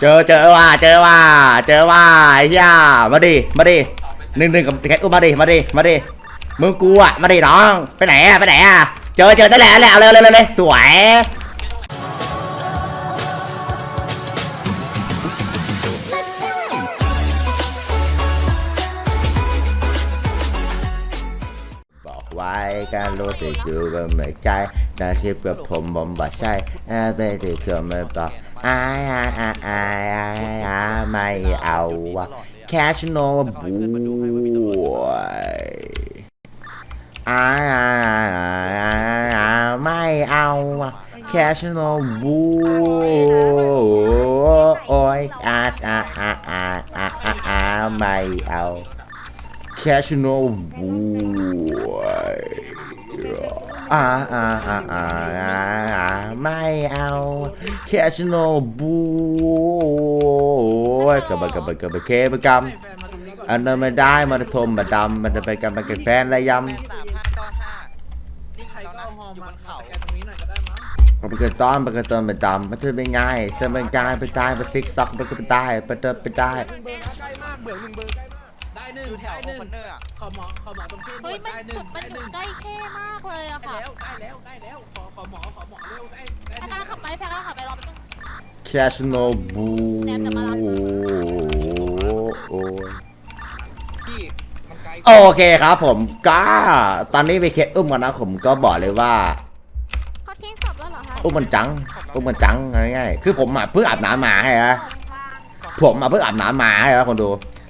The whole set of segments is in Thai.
เจอเจอว่าเจอว่าเจอว่าไอ้เหี้ยมาดิมาดิหนึ่งหนึ่งกับแคทอุ้มมาดิมาดิมาดิมึงกูอะมาดิน้องไปไหนอะไปไหนอะเจอเจอนั่นแหละแหละเอาเร็วเร็วเร็วเร็วสวยบอกไว้การรู้สึกอยู่ก็ไม่ใจนาทีกับผมผมบอกใช่อาไปติดตัวไม่บอก อายอายอายอายอายอายไม่เอาวะแคชโนบูอ่าไม่เอาแคชโนบูโอ้ยอาอ่าอ่าอ่าอ่าอ่าอ่าไม่เอาแคชโนบูอ่าอ่าอ่าอ่าอ่าไม่เอา แคชโนบูกบกบกบเคบะกำอันนั้นไม่ได้มันทมมาดำมันจะไปกันไปกันแฟนระยสามห้าก้อนห้านี่ใครเก็นั่เอางฮออยู่บมาเขาแกตรงนี้หน่อยก็ได้มั้งมันไปกันต้อนไปกันเติมาดำมันจะเป็นง่ายจะเป็นกายไปตายไปซิกซักไปก็ไปได้ไปเติมไปได้เบอร์ใกล้มากเบอร์หนึ่งเบอร์ใกล้มาก หนึ่งอยู่แถวได้โอหนึ่งเปนเนอร์อะขอหมอขอหมอตรงที่เฮ้ยมันได้หนึ่จุงดมันได้อหนึ่ยู่งใกล้แค่มากเลยอะได้ค่ะแล้วได้แล้วได้แล้วขอขอหมอขอหมอเร็วได้ได้หแพ้นึ่งกล้าขับไปแพ้กล้าขับไปรอไปบนึง แคชโนบูโอ้ยพี่มันไกลโอเคครับผมก็ตอนนี้ไปเคสอุ้มกันนะผมก็บอกเลยว่า เขาทิ้งศพแล้วเหรอคะอุ้มมันจัง อุ้มมันจังง่ายๆคือผมอะเพิ่งอาบน้ำมาให้ฮะผมอะเพิ่งอาบน้ำมาให้ฮะคนดู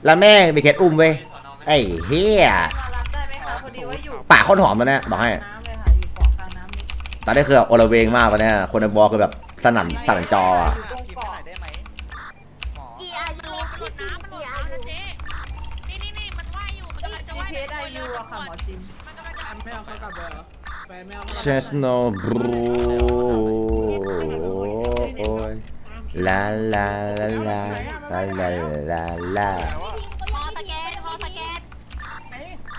แล้วแม่งไปเคสอุ้มเว้ยไอ้เฮียรับได้ไหมคะพอดีว่าอยู่ปากโคตรหอมมันเนี่ยบอกให้น้ำเลยค่ะอยู่เกาะกลางน้ำเลยตอนนี้คือแบบโอละเวงมากตอนเนี้ยคนในบอคือแบบสนั่นสนั่นจออะหาพิมพ์ให้หน่อยได้ไหมหมอกี่อายุพี่กี่กี่อายุนี่นี่นี่มันว่ายอยู่มันกำลังจะจีว่ายเพสไอยูอะค่ะหมอจินมันกำลังจะอันไม่เอาเขากลับเลยเหรอแฟนไม่เอาเชสโนบรูโอ้ยลาลาลาลาลาลาลา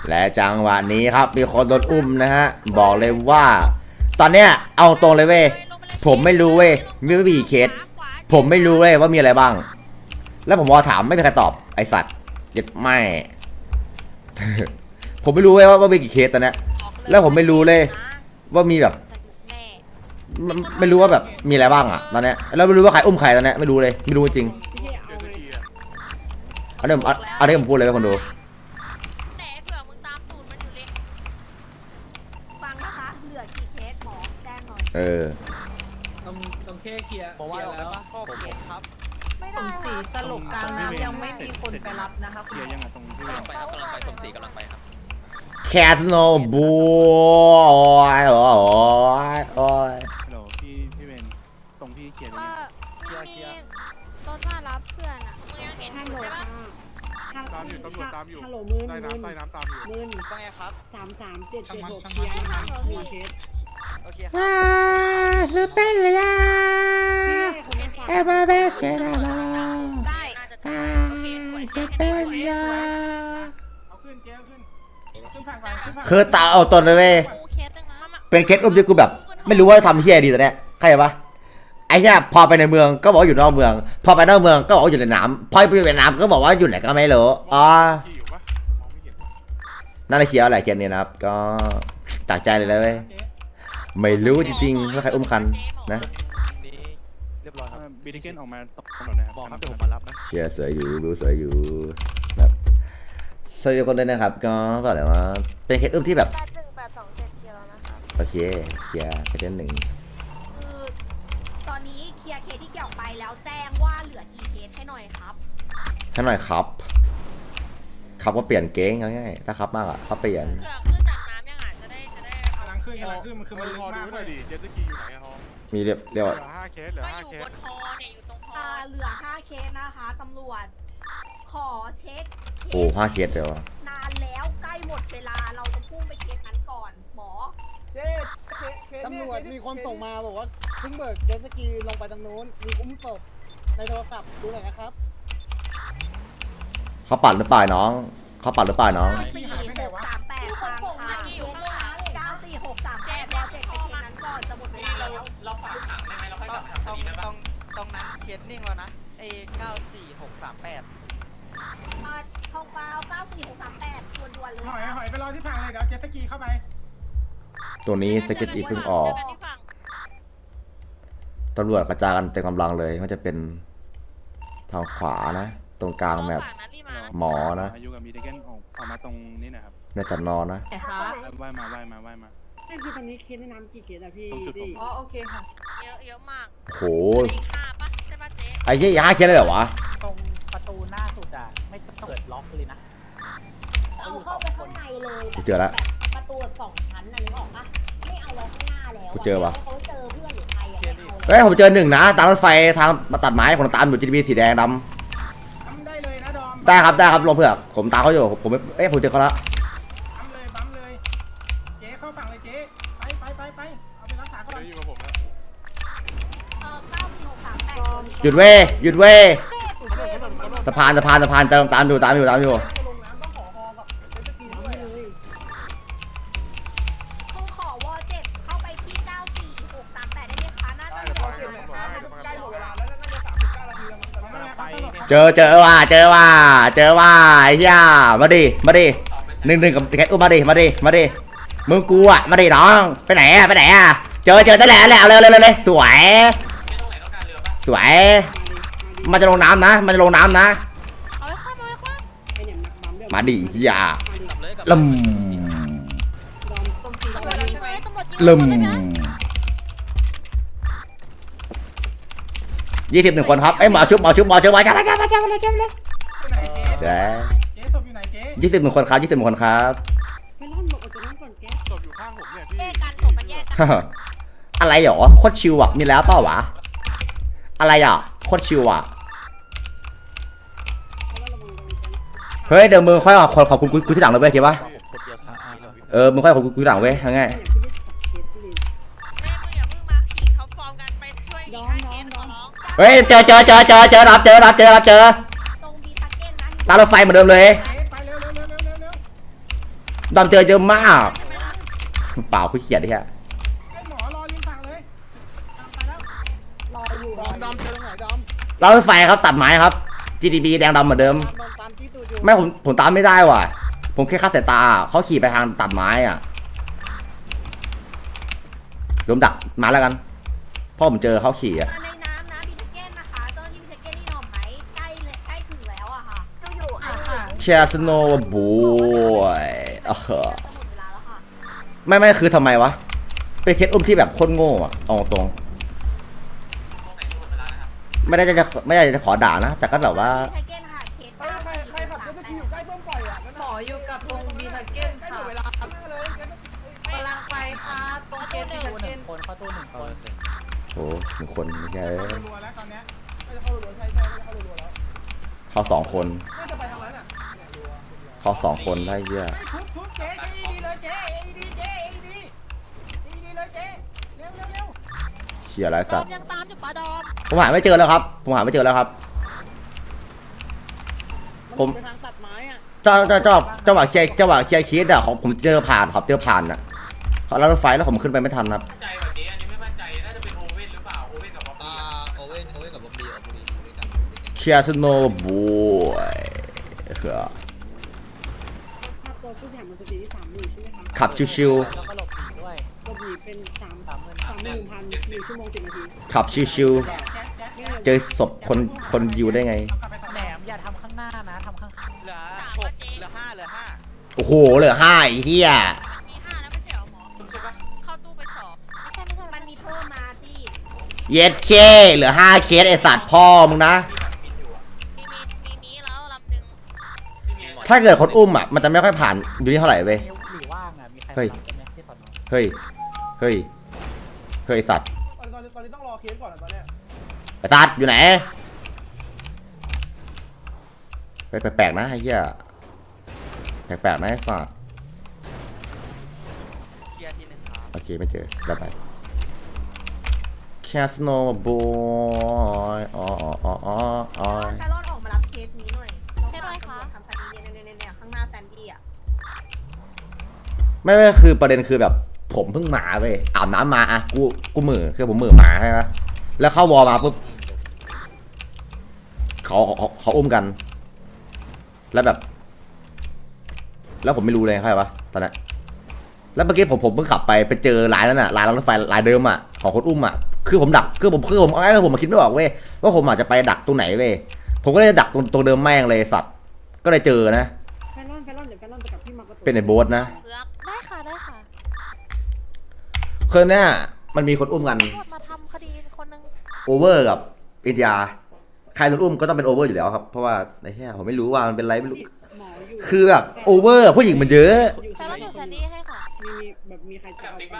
และจังหวะนี้ครับมีคนโดนอุ้มนะฮะ บอกเลยว่า ตอนเนี้ยเอาตรงเลยเว้ยผมไม่รู้เว้ยมีไม่มีกี่เคส ผมไม่รู้เว้ยว่ามีอะไรบ้าง แล้วผมพอถามไม่มีใครตอบไอสัตว์เจ็ดไม่ ผมไม่รู้เว้ยว่ามีกี่เคสตอนเนี้ยแล้วผมไม่รู้เลย ว่ามีแบบไม่ไม่รู้ว่าแบบมีอะไรบ้างอะตอนเนี้ยแล้วไม่รู้ว่าใครอุ้มใครตอนเนี้ยไม่รู้เลยไม่รู้จริงอันนี้ผมอันอันนี้ผมพูดเลยไว้คนดู เออ ต้องต้องแค่เคลียร์บอกเคว่าลียออกร์ไปแล้วปะก็โอเคครับไม่สได้มศรีค่ะสรุปกลางน้ำยังไม่มีคนไปรับนะคะคุณเกียร์ยังไงตรงที่กำลังไปครับกำลังไปสมศรีกำลังไปครับ แคสโนบูโอ้ยโอ้ยโอ้ยฮัลโหลพี่พี่เวนตรงที่เกียร์ก็นี่มีรถมารับเพื่อนอะมึงยังเห็นอยู่ใช่ปะตามอยู่ตำรวจตามอยู่ฮัลโหลมืนใต้น้ำใต้น้ำตามอยู่มืนว่าไงครับสามสามเจ็ดเจ็ดหกเคลียร์นะคะมีเคสโอเคครับ ว้าสุดเป็นเลยอะพี่คนนี้ฝากเอมาเบสเซนาบาได้น่าจะทันโอเคสวยสุดแค่เป็นนี้ยาเอาขึ้นแก้วขึ้นขึ้นฝั่งไปขึ้นฝั่งคือตาเอาตนเลยเว้ยโอเคตึงนะเป็นเคสอุ้มที่กูแบบ ไม่รู้ว่าทำเฮียดีตอนเนี้ยเข้าใจปะไอ้เนี่ยพอไปในเมืองก็บอกว่าอยู่นอกเมือง พอไปนอกเมืองก็บอกว่าอยู่ในน้ำพอไปอยู่ในน้ำก็บอกว่าอยู่ไหนก็ไม่รู้อ๋อพี่อยู่ปะมองไม่เห็นนั่นแหละเคียวอะไรเกมนี้นะครับ ก็จากใจเลยเลยเว้ย ไม่รู้จริงๆว่าใครอุ้มคันนะนี้เรียบร้อยครับบีดิเกนออกมาตรงถนนนะครับบอกครับเดี๋ยวผมมารับนะเชียร์สวยอยู่ดูสวยอยู่แบบสวัสดีทุกคนด้วยนะครับ ก็ก็เลยว่าเป็นเคสอุ้มที่แบบแปดหนึ่งแปดสองเจ็ดกิโลนะคะโอเคเคลียร์เคสหนึ่งคือตอนนี้เคลียร์เคสที่เกี่ยวไปแล้วแจ้งว่าเหลือกี่เคสให้หน่อยครับ ให้หน่อยครับ ครับว่าเปลี่ยนเก้งเอาง่ายๆถ้าครับมากอะเขาเปลี่ยนเผื่อขึ้นจ ขึ้นกำลังขึ้นมันคือมันลึกฮอมากดูหเลน่อยยดิเจตสกีอยู่ไหนอะฮอมีเรียบเรียกเหลืว่าอห้าเคสเหลือก็ห้าอยู่เคบสนฮอเนี่ยอยู่ตรงฮออ่าเหลือ 5 เคสนะคะตำรวจ ขอเช็คเคโอ้สห้าเคสเดียวอะนานแล้วใกล้หมดเวลาเราจะพุ่งไปเคสนั้นก่อนหมอ เจ๊ตำรวจมีคนส่งมาบอกว่าเพิ่งเบิกเจ็ตสกีลงไปทางนู้น มีอุ้มศพในโทรศัพท์ดูหน่อยนะครับเขาปัดหรือเปล่าน้องเขาปัดหรือเปล่าน้อง สี่หกสามแปดทางทางเก้า นั้นก่อนจะหมดเวลาแล้วเราฝากขังได้ไหมเราค่อยต้กอลังบมาต้องคดีนั้นปะต้องตรงนั้นเคสนิ่งแล้วนะเอเก้าสี่หกสามแปดเอ่อทองฟ้า94638ด่วนๆเลยหอยหอยไปรอที่ฝั่งเลยเดี๋ยวเจ็ตสกีเข้าไปตัวนี้สเก็ตอีเพิ่งออกเจกันที่ฝั่งตำรวจกระจายกันเต็มกำลังเลยมันจะเป็นทางขวานะ ตรงกลางแมปฝั่งนั้นรีบมานะหมอนะอายุกับมีเดเกนออกออกมาตรงนี้นะครับในสันนอนนะ ไหนคะว่ายมาว่ายมาว่ายมา นี่คือตอนนี้เคสในน้ำกี่เคสอะพี่ตรงจุดผม อ๋อโอเคค่ะเยอะเยอะมากโหเหลืออีกห้าปะใช่ปะเจ๊ไอ้เหี้ยยาเคสเลยเหรอวะตรงประตูหน้าสุดอะ ไม่ต้องเปิดล็อกเลยนะ เอาเข้าไปข้างในเลยกูเจอละแบบประตูแบบสองชั้นน่ะนึกออกปะไม่เอาไว้ข้างหน้าแล้วกูเจอว่ะ ให้เขาเจอเพื่อนหรือใครอะไม่เอาเลยเฮ้ยผมเจอหนึ่งนะตามรถไฟทางมาตัดไม้ผมตามอยู่ GTB สีแดงดทำได้เลยนะดอมำได้ครับได้ครับลงเผือกผมตามเขาอยู่ผมไม่เอ้ยผมเจอเขาแล้ว หยุดเว้ยหยุดเว้ยสะพานสะพานสะพานตามตามอยู่ตามอยู่ตามอยู่เจอะคือขอวอเจ็ดเข้าไปที่94638ได้ไหมคะน่าจะเหลือเจ็ดนะนะคะใกล้หมดเวลาแล้วน่าจะเก้านาทีแล้วมั้งเจอเจอว่ะเจอว่ะเจอว่ะไอ้เหี้ยมาดิมาดิหนึ่งหนึ่งกับแคทอุ้มมาดิมาดิมาดิมึงกูอะมาดิน้องไปไหนอะไปไหนอะเจอเจอได้แหละแหละเอาเลยเลยเลยเลยสวย สวย มันจะลงน้ำนะ มันจะลงน้ำนะ เอาไว้ค่อยเอาไว้ค่อยไอเนี่ยนักบัมเดี๋ยวมาดิเหี้ยกลับเลยกลับลเลยดอมตรงสีตำรฟ้าวจเลยใช่ไหมตำรวจยิงำลมได้ไหมยี่สิบหนึ่งคนครับ เอ้ยหมอชุบหมอชุบหมอชุบหมอจับเลยจับเลยจับเลยจับเลยอยู่ไหนเจ๊เดี๋ยวเจ๊ศพอยู่ไหนเจ๊ยี่สิบหนึ่งคนครับยี่สิบหนึ่งคนครับไม่รอดบอกเอาจะนั่งก่อนแกศพอยู่ข้างผมเนี่ยพี่แยกกันผมมันแยกกัน อะไรหรอโคตรชิวอะมีแล้วเปล่าวะ อะไรอะโคตรชิวอะเพราะว่าระวังตรงนี้เฮ้ยเดี๋ยวมึงค่อยขอขอบคุณกูกูที่หลังเลยเว้ยเข้าปะคนเดียวสามทีแล้วพี่เออมึงค่อยขอบคุณกูที่หลังเว้ยทั้งไงอย่างที่ได้ขับเคสที่เลยแม่มึงอย่าเพิ่งมาขิงเขาฟอร์มกันไปช่วยอีกห้าเคสขอร้องเฮ้ยเจอเจอเจอเจอเจอรับเจอรับเจอรับเจอตรงบีทาเก้นนะตามรถไฟเหมือนเดิมเลยเจ๊ไปเร็วเร็วเร็วเร็วเร็วเร็วดอมเจอเยอะมากใช่ไหมล่ะเปล่าคุยเขียดดิฮะ ดอมดอมเจอตรงไหนดอมรถไฟครับตัดไม้ครับ GTB แดงดำเหมือนเดิมดอมดอมตามที่ตูดอยู่ไม่ผมผมตามไม่ได้ว่ะ ผมแค่คาดสายตาเขาขี่ไปทางตัดไม้อะโดมดักมาแล้วกันเพราะผมเจอเขาขี่อะมาในน้ำนะบีทาเก้นนะคะเจ้าหน้าที่บีทาเก้นนี่หน่อไหมใกล้เลยใกล้ถึงแล้วอะค่ะเจ้าอยู่อะจะหมดเชียร์สโนว์บอยเออเวลาแล้วค่ะไม่ไม่คือทำไมวะเป็นเคสอุ้มที่แบบโคตรโง่อะเอาตรง ตรงไหนหมดเวลานะครับ ไม่ได้จะไม่ได้จะขอด่านะ แต่ก็แบบว่าบีทาเก้นค่ะเคสใครใครใครขับเจ็ตสกีอยู่ใกล้ต้นปล่อยอะนั่นหมน่ะออยู่กับตรงบีทาเก้นใกล้หค่ะมดเวลาหน้าเลยเจ็ตสกีกำลังไปค่ะตรงเกตบีตู้ทาหเก้นึ่นงคนเข้าตู้หนึ่งคนโอ้หนึ่งคนไม่ใช่เอ้ยรัวๆแล้วตอนเนี้ยไม่จะเข้ารัวๆใช่ใช่ไม่จะเข้ารัวๆแล้วเขาสองคนไม่จะไปทางนั้นอะเนี่ยรัวเขาสองคนได้เยอะเฮ้ยชุบชุบเจ๊ใช้ดีเลยเจ๊เอดีเจ๊เอดีเอดีเลยเจ๊เร็วเร็วเร็ว เชียร์อะไรดสัอตมว์ยังตามอยู่ปะดอมผมหาไม่เจอแล้วครับ ผมหาไม่เจอแล้วครับ ผมไปทางตัดไม้อะเจ้าเจ้าเจ้าเจ้าหวะเคลียร์เจ้าหวะเคลียร์เคสอะของผมเจอผ่านครับเจอผ่านอะเขาแล้วรถไฟแล้วผมขึ้นไปไม่ทันครับมั่นใจกว่านี้อันนี้ไม่มั่นใจ น่าจะเป็นโอเว่นหรือเปล่า โอเว่นกับบ๊อบอ่าบี้อะโอเว่นโอเว่นกับบ๊อบบี้เอาบุรีด้วยกันเชียร์สโนว์บอยเออภาพตัวผู้เสียหายมันจะตีที่สามหมื่นใช่ไหมคะขับชิวแล้วก็ หลบหนีด้วยก็มีเป็นสามสามหมื่นสามหมื่นพันหนึ่งชั่วโมงสิบนาทีๆขับชิวแจ๊ะแจ๊ะแจ๊ะๆเจอศพคนคนอยู่ได้ไงเอากลับไปสองแหนมอย่าทำข้างหน้านะทำข้างเหลือหกเหลือห้าเหลือห้าโอ้โห เหลือห้าไอ้เหี้ยมันมีห้าแล้วไม่ใช่เหรอหมอใช่ปะเข้าตู้ไปสองไม่ใช่ไม่ใช่มันมีเพิ่มมาที่เย็ดเคเหลือห้าเคสไอสัตว์พ่อมึงนะที่แบบปิดอยู่อะมีมีมีนี้แล้วลำหนึ่งที่มีหมอถ้าเกิดคนอุ้มอะมันจะไม่ค่อยผ่านอยู่ที่เท่าไหร่เว้ยๆนิ้วหรือว่างอะมีใครเฮ้ย รับไหมที่ถอดนเฮ้ย เฮ้ย เฮ้ยไอ้สัตว์ตอนตอนตอนนี้ต้องรอเคสก่อนอะตอนเนี้ยไอสัตว์อยู่ไหนไปแปลกๆนะไอ้เหี้ยแปลกๆนะไอ้สัตว์เคลียร์ทีหนึ่งครับโอเคไม่เจอแล้วไป Cast no boy อ๋ออ๋ออ๋ออ๋ออ๋อแครอทออกมารับเคสนี้หน่อยเคสอะไรคะ ทำคดีเนี่ยเนี่ยเนี่ยข้างหน้าแซนดี้อะ ไม่ไม่คือประเด็นคือแบบ ผมเพิ่งมาเว้ยอาบน้ำมาอะกูกูมือคือผมมือหมาใช่ไหมแล้วเข้าวอลมาปุ๊บเขาเขาเขาอุ้มกัน แล้วแบบ แล้วผมไม่รู้เลยใครปะตอนนั้นแล้วเมื่อกี้ผมผมเพิ่งขับไปไปเจอร้านนั้นอะร้านรถไฟร้านเดิมอะของคนอุ้มอะคือผมดักคือผมคือผมเอาง่ายๆผมมาคิดไม่ออกเว้ยว่าผมอาจจะไปดักตรงไหนเว้ยผมก็เลยดักตรงตรงเดิมแม่งเลยสัตว์ก็เลยเจอนะแฟนรอนแฟนรอนเดี๋ยวแฟนรอนจะกลับที่มากระตุเป็นไอ้โบ๊ทนะเลือกได้ค่ะ คือเนี่ยมันมีคนอุ้มกัน ตำรวจมาทำคดีคนนึงโอเวอร์กับอินเดียใครโดนอุ้มก็ต้องเป็นโอเวอร์อยู่แล้วครับ เพราะว่าไอ้เหี้ยผมไม่รู้ว่ามันเป็นไรไม่รู้ หมออยู่คือแบบโอเวอร์ผู้หญิงมันเยอะ อยู่แฟนรถอยู่แซนดี้ให้ค่ะมีมีแบบมีใครจะเอาไปไหม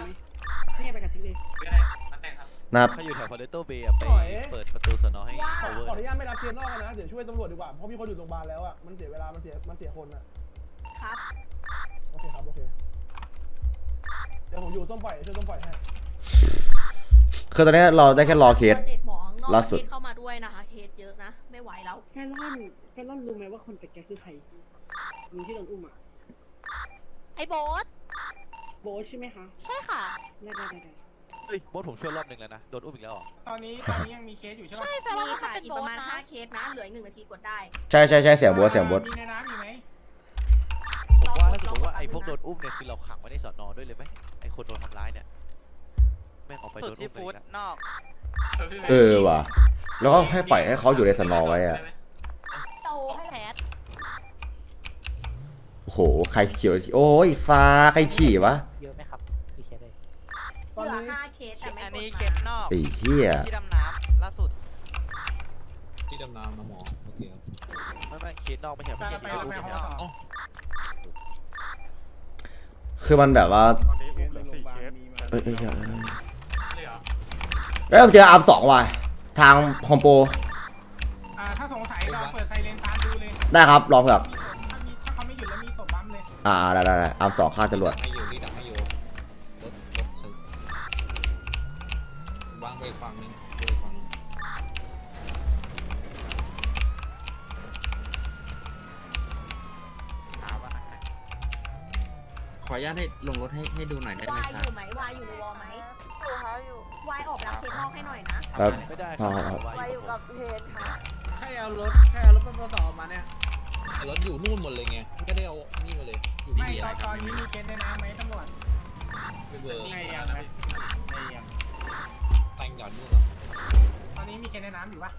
นี่ไปกับทิกเลยไม่ได้มาแต่งครับนะครับ เขาอยู่แถวพาเลโตเบย์ไปเปิดประตูสนอให้ cover ขออนุญาตไม่รับเคสนอกกันนะ เดี๋ยวช่วยตำรวจดีกว่า เพราะมีคนอยู่โรงพยาบาลแล้วอะ มันเสียเวลา มันเสีย มันเสียคนอะ ผมอยู่ต้มปล่อยช่วยต้มปล่อยให้คือตอนนี้เราได้แค่รอเคสเจ็ดหมองนอกล่าสุด เคสเข้ามาด้วยนะคะเคสเยอะนะ ไม่ไหวแล้วแฟนรอนแฟนรอนรู้ไหมว่าคนแปลกๆคือใครมีที่โดนอุ้มอะไอ้โบ๊ทโบ๊ทใช่ไหมคะใช่ค่ะ ได้ได้ได้ได้เฮ้ยโบทผมช่วยรอบหนึ่งแล้วนะ โดนอุ้มอีกแล้วเหรอตอนนี้ตอนนี้ยังมีเคสอยู่ใช่ปะใช่แฟนรถมีเขาค่ะเป็นอีกโบ๊ประทมาณนะ ห้าเคสนะ เหลืออีกหนึ่งนาทีกดได้ ใช่ใช่ใช่เสียงบัวเสียงบัวมีในน้ำอีกไหมผมว่าถ้าสมมติว่าไอ้พวกโดนอุ้มเนี่ยคือเราขังไว้ในสอนอด้วยเลยไหมไอ้ คนโดนทำร้ายเนี่ยแม่งออกไปโดนอุ้มไปอีกแล้วนอกเออว่ะ แล้วก็ให้ปล่อยให้เขาอยู่ในสนอไว้อะโตให้ให้แพทโอ้โห ใครขี่โอ้ยฟ้าใครขี่วะเยอะไหมครับพี่เคสเลยตอนเหลือนี้ห้าเคสแต่ไม่อันกนี้ดเก็บมานอกไอ้เหี้ยที่ดำน้ำล่าสุดที่ดำน้ำมาหมอโอเคไม่ไม่เคสนอกไม่ใช่ไปไม่ใช่ไปที่ไปอุ้มไปอย่างห้เดียวองสองคือมันแบบว่า เอ้ยเอ้ยเอ้ยเลยเหรอเอ้ยผมเจออาร์มสองว่ะทางคอมโปอ่าถ้าสงสัยเราเปิดไซเรนตามดูเลยได้ครับลองแบบถ้ามีถ้าเขาไม่หยุดแล้วมีศพบัมเลยอ่าได้ได้ได้อาร์มสองฆ่าจรวดให้อยู่ห้อยู่รถรถถึงวางไว้ฝั่งนึงไว้ฝั่งนึง ข ออนุญาตให้ลงรถให้ให้ดูหน่อยได้ไหมวายคอรับ ยู่ไหมวายอยู่ในวอลไหมอยู่ค่ะอยู่วายออกรับเคสนอกให้หน่อยนะครับ ไม่ได้คครัรับบไปอยู่กับเพนค่ะแค่เอารถแค่เอารถปปสมาเนี่ยแต่รถอยู่นู่นหมดเลยไงไม่ได้เอานี่มาเลยอยู่ไม่ที่ตอนตอนนี้มีเคสในน้ำไหมตำรวจไปเบอร์ไม่ยังนะไม่ยังแต่งหย่อนนู่นแล้วตอนนี้มีเคสในน้ำอยู่ปะ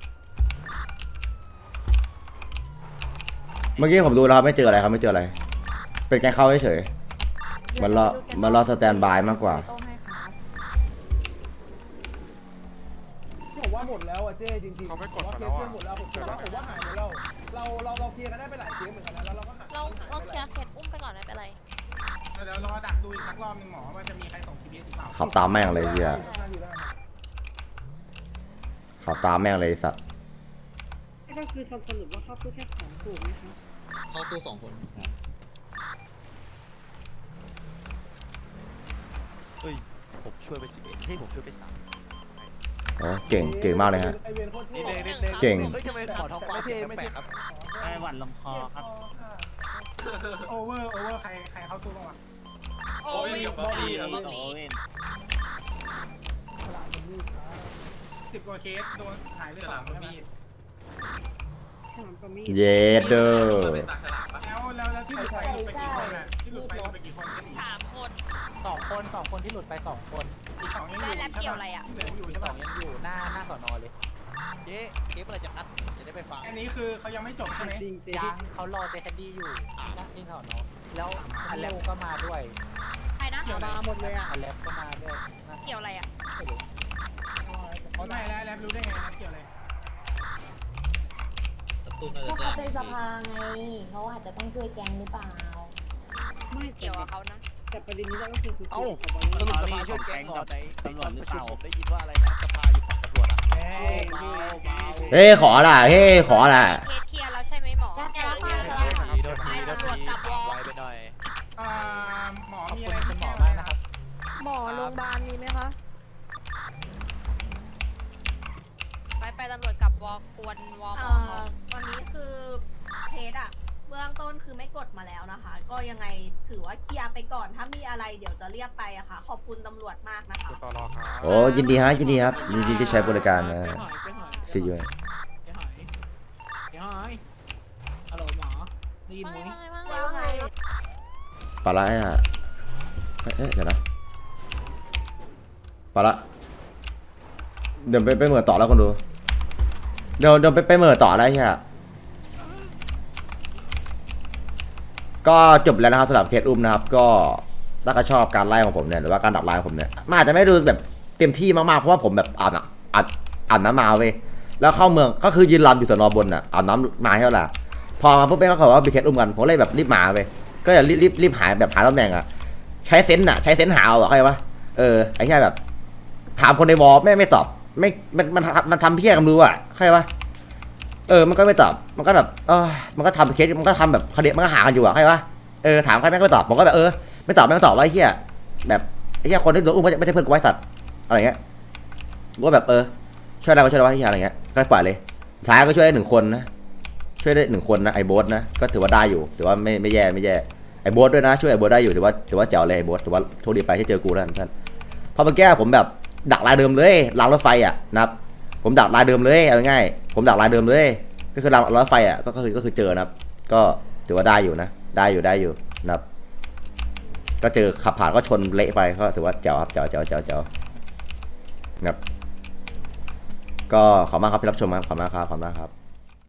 เมื่อกี้ผมดูแล้วครับไม่เจออะไรครับไม่เจออะไร เป็นการเข้าเฉยๆ มันรอมันรอสแตนบายมากกว่า ต้องให้ครับผมว่าหมดแล้วอะเจ้จริงๆเขาไม่กดผมมาว่าเคแล้วสอะเพื่อนหมดแล้วผมผมว่าผมว่าหายหมดแล้วเราเราเราเคลียร์กันได้ไปหลายเคสเหมือนกันนะแล้วเราก็หายเราเราเคลียร์เคสอุ้มไปก่อนไม่เป็นไรเดี๋ยวรอดักดูอีกสักรอบหนึงหมอว่าจะมีใครส่ง GPS หรือเปล่าขับตามแม่งเลยเฮียอยู่ได้ขับตามแม่งเลยไอ้สัตว์ก็คือสรุปว่าเข้าตู้แค่สองถูกไหมคะเข้าตู้สองคนครับ เฮ้ย ผมช่วยไปสิบเอ็ดที่ผมช่วยไปสามโอ้เก่งเก่งมากเลยฮะ ไอเวนโคตรนี่เท่เลยนี่เลยเก่ง เฮ้ยทำไมขอท้องฟ้าเสียงแปลกๆครับไต้หวันลงคอครับ โอเวอร์ โอเวอร์ ใคร ใครเข้าตู้บ้างวะโอ้ยกับพี่ครับสิบกว่าเคส โดนหายไปสามใช่ไหมฉลามกับมีดเยเดอร์เป็นตักฉลามปะแล้ว แล้ว แล้วที่หลุดไปหลุดไปกี่คนอะที่หลุดไปหลุดไปกี่ สองคนสองคนที่หลุดไปสองคน อีกสองยังอยู่แล้วแรปเกี่ยวอะไรอะ ที่เหลืออยู่อีกใช่สอปะงยังอยู่หน้าหน้าสอนอเลยเจ๊เจ๊เมื่อไหรจะอัดจะได้ไปฟังอันนี้คือเขายังไม่จบใช่ไหมจริงจริงยังเขารอเจคันดี้อยู่หน้าที่สอนอแล้วอันแลบก็มาด้วยใครนะมาหมดเลยอะอันแลบก็มาด้วยนะเกี่ยวอะไรอะไม่แล้วแล้วรู้ได้ไงนะเกี่ยวอะไรตู้น่าจะเขาแจ้งเป็นสภาไงเขาอาจจะต้องช่วยแกงหรือเปล่า ไม่เกี่ยวกับเขานะ แต่ประเด็นนี้เราก็คือคือเอ้าขอบอลสรุปสภาช่วยแกงก่อนในในตอนประชุมผมได้ยินว่าอะไรนะสภาอยู่ฝั่งตำรวจอะเอ้ยเฮ้ยขอละเฮ้ยขอละ ต้นคือไม่กดมาแล้วนะคะ ก็ยังไงถือว่าเคลียร์ไปก่อนถ้ามีอะไรเดี๋ยวจะเรียกไปอะค่ะ ขอบคุณตำรวจมากนะคะต่อรอครับ โอ้ยินดีฮะยินดีครับยินดีที่ใช้บริการนะซีอูหายฮัลโหลหมอได้ยินไหมว่าไงปาละไอ้อะเอ๊ะเอ๊ะเดี๋ยวนะปาละเดี๋ยวไปไปเหมือต่อแล้วคนดู เดี๋ยวเดี๋ยวไปไปเหมือต่อแล้วไอ้เหี้ย ก็จบแล้วนะครับสำหรับเคสอุ้มนะครับ ก็ถ้าก็ชอบการไล่ของผมเนี่ยหรือว่าการดักไล่ของผมเนี่ยมันอาจจะไม่ดูแบบเต็มที่มากๆเพราะว่าผมแบบอาบน้ำอาบอาบน้ำมาเว้ยแล้วเข้าเมืองก็คือยืนรำอยู่สนอบนอะอาบน้ำมาเท่าไหร่พอมาปุ๊บเขาบอกว่ามีเคสอุ้มกันผมเลยแบบรีบมาเว้ยก็อย่ารีบรีบรีบหาแบบหาตำแหน่งอะใช้เซนส์อะใช้เซนส์หาเอาอะเข้าใจปะเออไอ้แค่แบบ ถามคนในวอลไม่ไม่ตอบ ไม่มันมันมันทำเพี้ยกันรู้อะเข้าใจปะ เออมันก็ไม่ตอบมันก็แบบเออมันก็ทำเคสมันก็ทำแบบคดีมันก็หากันอยู่อะเข้าใจปะเออถามใครแม่งก็ไม่ตอบผมก็แบบเออไม่ตอบไม่ตองตอบว่าไอ้เหี้ยแบบไอ้เหี้ยคนที่โดนอุ้มไม่ใช่เพื่อนกูไว้สัตว์อะไรเงี้ยกูก็แบบเออช่วยอะไรก็ช่วยอะไรวะไอ้เหี้ยอะไรเงี้ยก็ปล่อยเลยท้ายก็ช่วยได้หนึ่งคนนะช่วยได้หนึ่งคนนะไอ้โบ๊ทนะก็ถือว่าได้อยู่ถือว่าไม่ไม่แย่ไม่แย่ไอ้โบ๊ทด้วยนะช่วยไอ้โบ๊ทได้อยู่ถือว่าถือว่าแจ๋วเลยไอ้โบ๊ทถือว่าโชคดีไปที่เจอกูแล้วท่านเพอเมื่อกี้ผมแบบดักลายเดิมเลยรางรถไฟอะนะครับ ผมดักลายเดิมเลยเอาง่ายๆผมดักลายเดิมเลย ก็คือรางรถไฟอะก็คือก็คือเจอนะครับ ก็ถือว่าได้อยู่นะ ได้อยู่ได้อยู่นะครับ ก็เจอขับผ่านก็ชนเละไปก็ถือว่าเจ๋วครับเจ๋วเจ๋วเจ๋วเจ๋วนะครับ ก็ขอบคุณมากครับที่รับชมครับขอบคุณมากครับขอบคุณมากครับ